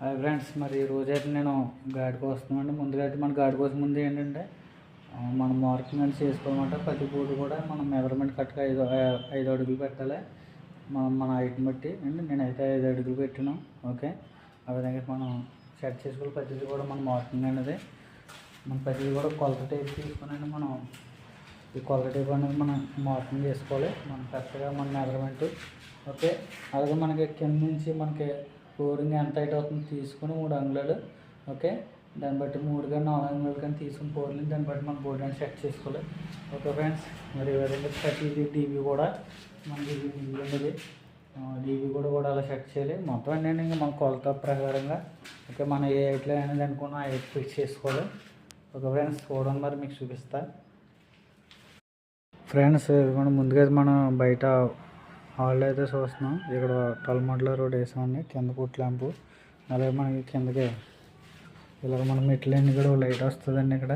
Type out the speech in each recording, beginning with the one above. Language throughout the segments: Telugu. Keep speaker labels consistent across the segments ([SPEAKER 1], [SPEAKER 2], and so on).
[SPEAKER 1] హాయ్ ఫ్రెండ్స్ మరి ఈ రోజైతే నేను గాడికి వస్తున్నామండి ముందుగా అయితే మన గాడి కోసం ముందు ఏంటంటే మనం మార్కింగ్ అని చేసుకోమంటే ప్రతి పూట కూడా మనం మెజర్మెంట్ కరెక్ట్గా ఐదు ఐదు అడుగులు పెట్టాలి. మనం మన హైట్ని బట్టి. అండి నేనైతే ఐదు అడుగులు పెట్టాను. ఓకే? ఆ విధంగా మనం సెట్ చేసుకోవాలి. ప్రతిదీ కూడా మన మార్కింగ్ అనేది మన ప్రతిదీ కూడా కొలత టైప్ తీసుకుని మనం ఈ కొలత టైప్ అనేది మనం మార్కింగ్ చేసుకోవాలి. మనం కరెక్ట్గా మన మెజర్మెంట్ ఓకే? అలాగే మనకి కింద నుంచి మనకి ఫ్లోరింగ్ ఎంత హైట్ అవుతుందో తీసుకుని మూడు అంగుళాలు ఓకే? దాన్ని బట్టి మూడు కానీ నాలుగు అంగుళాలు కానీ తీసుకుని పోర్లు దాన్ని బట్టి మనం బోర్డు అని సెట్ చేసుకోవాలి. ఓకే ఫ్రెండ్స్ మరి విధంగా ప్రతి టీవీ కూడా మనకి టీవీ ఉండేది కూడా కూడా అలా సెట్ చేయాలి. మొత్తం ఏంటంటే ఇంకా మన కొలత ప్రకారంగా ఓకే? మనం ఏ హైట్లో అనేది అనుకున్న ఆ హైట్ ఫిక్స్ చేసుకోవాలి. ఓకే ఫ్రెండ్స్ చూడండి మరి మీకు చూపిస్తా. ఫ్రెండ్స్ మనం ముందుగా మనం బయట హాల్లో అయితే చూస్తున్నాం. ఇక్కడ ట్వెల్వ్ మోడల్ రోడ్ వేసామండి. కింద పుట్ ల్యాంపు. అలాగే మనకి కిందకి ఇలాగ మన మెట్ల ల్యాండింగ్ కూడా లైట్ వస్తుందండి ఇక్కడ.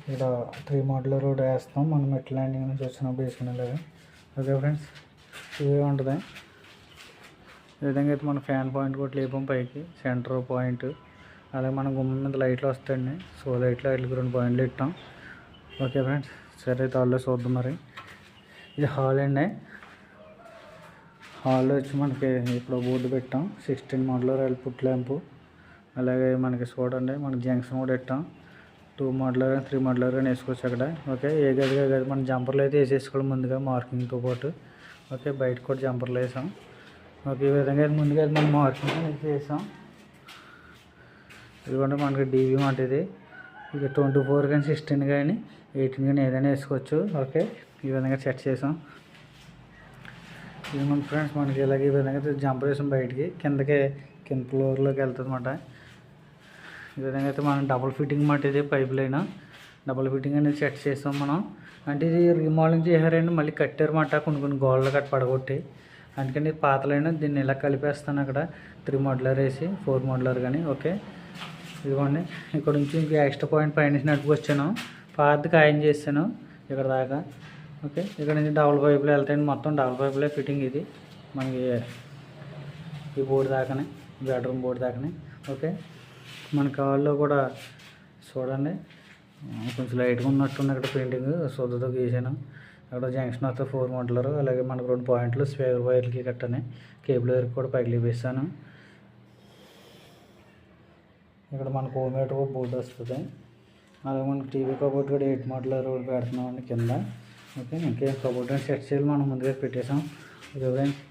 [SPEAKER 1] ఇక్కడ త్రీ మోడల్ రోడ్ వేస్తాం. మన మెట్ల ల్యాండింగ్ నుంచి వచ్చినప్పుడు వేసుకునేలాగా ఓకే ఫ్రెండ్స్ ఇవే ఉంటుంది. ఈ విధంగా అయితే మన ఫ్యాన్ పాయింట్ కూడా లేపాం పైకి. Centre point. అలాగే మన గుమ్మం మీద లైట్లు వస్తాయండి. సో లైట్లు లైట్లకి రెండు పాయింట్లు ఇట్టాం ఓకే ఫ్రెండ్స్ సరే అయితే హాల్లో చూద్దాం మరి. ఇది హాల్ అండి. హాల్లో వచ్చి మనకి ఇప్పుడు బోర్డు పెట్టాం. Sixteen model rail put lamp. అలాగే మనకి చూడండి మనకి జంక్షన్ కూడా పెట్టాం. టూ మోడల్ కానీ త్రీ మోడల్ కానీ వేసుకోవచ్చు అక్కడ. ఓకే? ఏ గది గది? మన జంపర్లు అయితే వేసేసుకోవడం ముందుగా మార్కింగ్తో పాటు. ఓకే? బయట కూడా జంపర్లు వేసాం. ఓకే? ఈ విధంగా అయితే ముందుగా అయితే మనం మార్కింగ్ అయితే వేసాం ఇదిగోండి మనకి డీవీ మాట ఇది. ఇక ట్వంటీ ఫోర్ కానీ సిక్స్టీన్ కానీ ఎయిటీన్ కానీ ఏదైనా వేసుకోవచ్చు. ఓకే? ఈ విధంగా సెట్ చేసాం. ఇది మన ఫ్రెండ్స్ మనకి ఇలాగే ఈ విధంగా అయితే జంప్ వేసాం బయటికి కిందకి కింద ఫ్లోర్లోకి వెళ్తుంది అనమాట ఈ విధంగా అయితే మనం డబుల్ ఫిట్టింగ్ మాట ఇది పైప్ లైన్ డబుల్ ఫిట్టింగ్ అనేది సెట్ చేసాం మనం. అంటే ఇది రీమోడలింగ్ చేశారండి మళ్ళీ కట్టారన్నమాట కొన్ని కొన్ని గోడలు కట్ట పడగొట్టి. అందుకని ఇది పాత లైన్ దీన్ని ఇలా కలిపేస్తాను అక్కడ. త్రీ మోడలర్ వేసి ఫోర్ మోడలర్ కానీ ఓకే? ఇదిగోండి. ఇక్కడ నుంచి ఇంకా ఎక్స్ట్రా పాయింట్ పైన నడుపుకొచ్చాను. పాతది ఖాయం చేశాను ఇక్కడ దాకా. ఓకే ఇక్కడ నుంచి డబుల్ పైపులు వెళ్తాయండి మొత్తం డబుల్ పైపులే ఫిట్టింగ్ ఇది. మనకి ఈ బోర్డు దాకానే బెడ్రూమ్ బోర్డు దాకానే. ఓకే మన కాల్లో కూడా చూడండి. కొంచెం లైట్గా ఉన్నట్టుంది ఇక్కడ పెయింటింగ్. సొద్దుతో గీసాను. అక్కడ జంక్షన్ వస్తే ఫోర్ మోడలరు అలాగే మనకు రెండు పాయింట్లు స్పేర్ వైర్లకి కట్టని కేబుల్ వైర్కి కూడా పైకి లేపేసాను ఇక్కడ మనకు హోమ్ థియేటర్ బోర్డు వస్తుంది. అలాగే మనకి టీవీ కబోర్డ్ కూడా ఎయిట్ మోడల్ రోడ్ పెడుతున్నామండి కింద. ఓకే ఇంకేం కబోర్డ్ అని సెట్ చేయాలి మనం ముందుగా పెట్టేసాం ఇది ఫ్రెండ్స్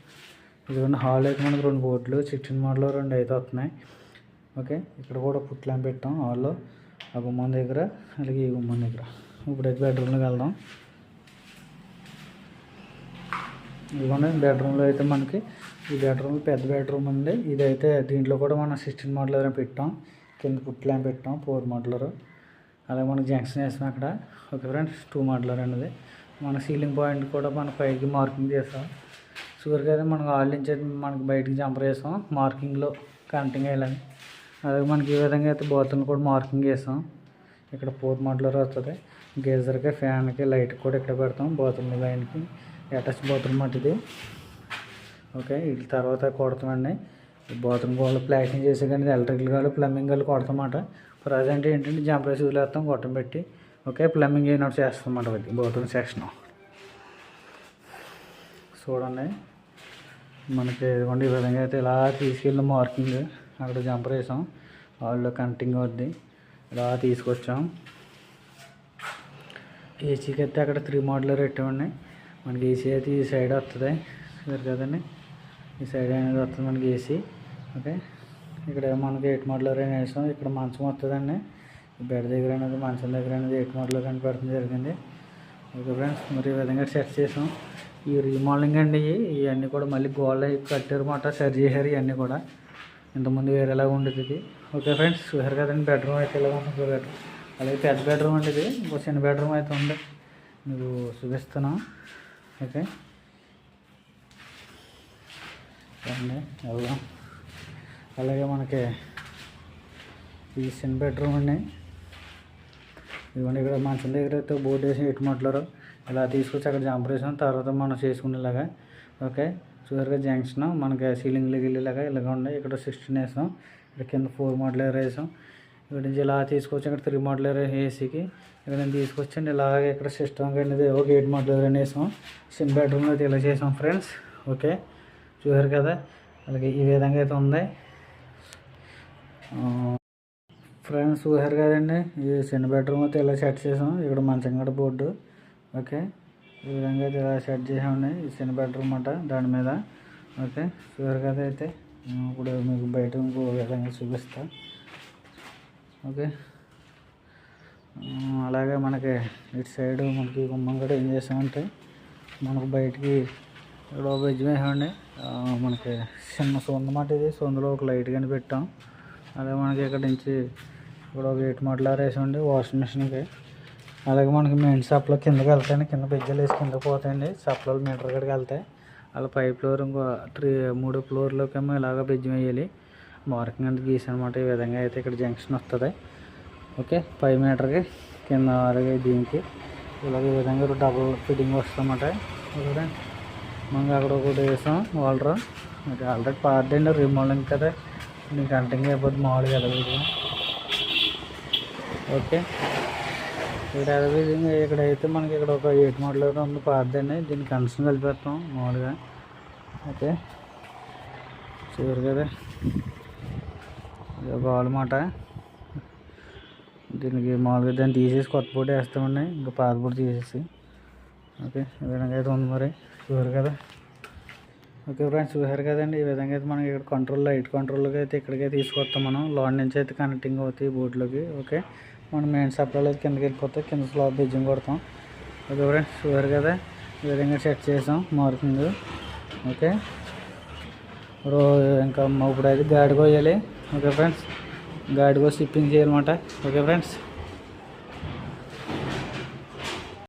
[SPEAKER 1] ఇదిగోండి హాల్ అయితే మనకు రెండు బోర్డులు చిట్టిన మోడల్ రెండు అయితే వస్తున్నాయి. ఓకే ఇక్కడ కూడా పుట్లం పెట్టాం హాల్లో. ఆ గుమ్మం దగ్గర అలాగే ఈ గుమ్మం దగ్గర. ఇప్పుడైతే బెడ్రూమ్లోకి వెళ్దాం. ఇదిగోండి బెడ్రూమ్లో అయితే మనకి ఈ బెడ్రూమ్ పెద్ద బెడ్రూమ్ ఉంది. ఇదైతే దీంట్లో కూడా మనం సిక్స్టీన్ మోడలర్ పెట్టాం. కింద పుట్లం పెట్టాం ఫోర్ మోడలర్. అలాగే మనకి జంక్షన్ వేసాం అక్కడ. ఓకే ఫ్రెండ్స్ టూ మోడలర్ అనేది మన సీలింగ్ పాయింట్ కూడా మన పైకి మార్కింగ్ చేసాం షుగర్కి అయితే మనకు ఆయిల్ నుంచి మనకి బయటికి జంపర్ చేసాం మార్కింగ్లో కనెక్టింగ్ వేయాలని. అలాగే మనకి ఈ విధంగా అయితే బాత్రూమ్ కూడా మార్కింగ్ వేసాం ఇక్కడ ఫోర్ మోడలర్ వస్తుంది. గీజర్కి ఫ్యాన్కి లైట్ కూడా ఇక్కడ పెడతాం. బాత్రూమ్ లైన్కి అటాచ్ బాత్రూమ్ అంటే ఓకే వీటి తర్వాత కొడతామండి బాత్రూమ్ వాళ్ళు ప్లాస్టింగ్ చేసే కానీ ఎలక్ట్రికల్ గాళ్ళు ప్లంబింగ్ గాళ్ళు కొడతామాట ప్రజెంట్ ఏంటంటే జంపరేసి వదిలేస్తాం గొట్టం పెట్టి. ఓకే ప్లంబింగ్ అయినట్టు చేస్తామన్నమాట అది బాత్రూమ్ సెక్షన్ చూడండి మనకి ఇదిగోండి ఈ విధంగా అయితే ఇలా తీసుకెళ్ళి మార్కింగ్ అక్కడ జంపర్ వేసాం వాళ్ళు కంటింగ్ వద్ది ఇలా తీసుకొచ్చాం. ఏసీకి అయితే అక్కడ త్రీ మోడల్ పెట్టామండి మనకి ఏసీ అయితే ఈ సైడ్ వస్తుంది సరే కదండి? ఈ సైడ్ అనేది వస్తుంది మనకి ఏసీ ఓకే? ఇక్కడ మనకి ఎయిట్ మోడల్ అయినా వేసాం ఇక్కడ మంచం వస్తుందండి బెడ్ దగ్గర అనేది మంచం దగ్గర అనేది ఎయిట్ మోడల్ కానీ జరిగింది. ఓకే ఫ్రెండ్స్ మరి ఈ విధంగా సెట్ చేసాం. ఈ రీమోడలింగ్ అండి ఇవన్నీ కూడా మళ్ళీ గోల్డ్ కట్టారు మాట సరి చేశారు ఇవన్నీ కూడా. ఇంతకుముందు వేరేలాగా ఉండేది ఇది. ఓకే ఫ్రెండ్స్ చూసారు కదండి బెడ్రూమ్ అయితే ఇలా ఉంటుంది బెడ్రూమ్ అలాగే పెద్ద బెడ్రూమ్ అండి ఇది. ఇంకో చిన్న బెడ్రూమ్ అయితే ఉంది. మీకు చూపిస్తాను ఓకే. అండి వెళ్దాం. అలాగే మనకి ఈ చిన్న బెడ్రూమ్ అండి. ఇదిగోండి ఇక్కడ మంచం దగ్గర అయితే బోర్డు వేసి ఎటు మాట్లారు ఇలా తీసుకొచ్చి అక్కడ జంప్ వేసాం తర్వాత మనం చేసుకునేలాగా ఓకే? చూసారుగా జంక్షన్ మనకి సీలింగ్లు గిల్లిలాగా ఇలాగ ఉన్నాయి. ఇక్కడ సిక్స్టీన్ వేసాం. ఇక్కడ కింద ఫోర్ మోడల్ వేసాం. ఇక్కడ నుంచి ఇలా తీసుకొచ్చి ఇక్కడ త్రీ మోడల్ ఏసీకి ఇక్కడ నేను తీసుకొచ్చండి ఇలాగే ఇక్కడ సిస్టమ్ అనేది ఒక ఎయిట్ మోడల్ అని వేసాం. సిమ్ బెడ్రూమ్లో అయితే ఇలా చేసాం ఫ్రెండ్స్ ఓకే? చూసారు కదా? అలాగే ఈ విధంగా అయితే ఉంది. ఫ్రెండ్స్ చూసారు కదండి ఈ చిన్న బెడ్రూమ్ అయితే ఇలా సెట్ చేసాం. ఇక్కడ మంచం గడ్డ బోర్డు. ఓకే. ఈ విధంగా అయితే ఇలా సెట్ చేసామండి. ఈ చిన్న బెడ్రూమ్ అంట దాని మీద. ఓకే. చూసారు కదా అయితే నేను ఇప్పుడు మీకు బయట ఇంకో విధంగా చూపిస్తా. ఓకే. అలాగే మనకి ఇటు సైడ్ మనకి గుమ్మం కూడా ఏం చేసామంటే మనకు బయటికి ఇక్కడ ఒక వేసామండి. మనకి చిన్న సొందమాట ఇది. సొందులో ఒక లైట్ కానీ పెట్టాం అలాగే మనకి ఇక్కడ నుంచి ఇక్కడ ఒక ఎయిట్ మోడల్ ఉండి వాషింగ్ మిషన్కి అలాగే మనకి మెయిన్ సప్లో కిందకి వెళ్తాయండి కింద పెజ్జలు వేసి కిందకి పోతాయండి. సప్లో మీటర్ కాడికి వెళ్తాయి అలా పై ఫ్లోర్ ఇంకో త్రీ మూడు ఫ్లోర్లోకేమో ఇలాగ బెజ్జం వేయాలి. మార్కింగ్ అంతా గీసనమాట ఈ విధంగా అయితే ఇక్కడ జంక్షన్ వస్తుంది. ఓకే పై మీటర్కి కింద అలాగే దీనికి. ఇలాగ ఈ విధంగా డబుల్ ఫిట్టింగ్ వస్తుందన్నమాట. ఓకే మనకి అక్కడ ఒకటి వేసాం వాల్డర్ ఆల్రెడీ పార్ట్ అండి రిమోలింగ్ కదా. నీకు అంటింగ్ అయిపోద్ది మామూలుగా ఎలా ఓకే. ఇక్కడ అదేవిధంగా ఇక్కడ అయితే మనకి ఇక్కడ ఒక ఎయిట్ మోడల్ ఉంది పాతదండి దీన్ని కనెక్షన్ కలిపేస్తాం మామూలుగా. ఓకే. చూరు కదా ఇది ఒక మాట. దీనికి మామూలుగా దాన్ని తీసేసి కొత్త పూట వేస్తామండి. ఇంకా పాత పూట తీసేసి. ఓకే. ఈ విధంగా అయితే ఉంది మరి. చూరు కదా ఓకే ఫ్రెండ్స్ చూసారు కదండి? ఈ విధంగా అయితే మనం ఇక్కడ కంట్రోల్ లైట్ కంట్రోల్కి అయితే ఇక్కడికే తీసుకొస్తాం మనం. లోన్ నుంచి అయితే కనెక్టింగ్ అవుతాయి బోర్డులోకి ఓకే? మనం మెయిన్ సప్లైలో అయితే కిందకి వెళ్ళిపోతే కింద స్లాబ్ బిజ్జింగ్ కొడతాం. ఓకే ఫ్రెండ్స్ చూసారు కదా? ఈ విధంగా సెట్ చేసాం మారుతుంది. ఓకే? రోజు ఇంకా ఇప్పుడు అయితే గాడి ఓకే ఫ్రెండ్స్ గాడిగో కోసి షిప్పింగ్ చేయాలన్నమాట. Okay friends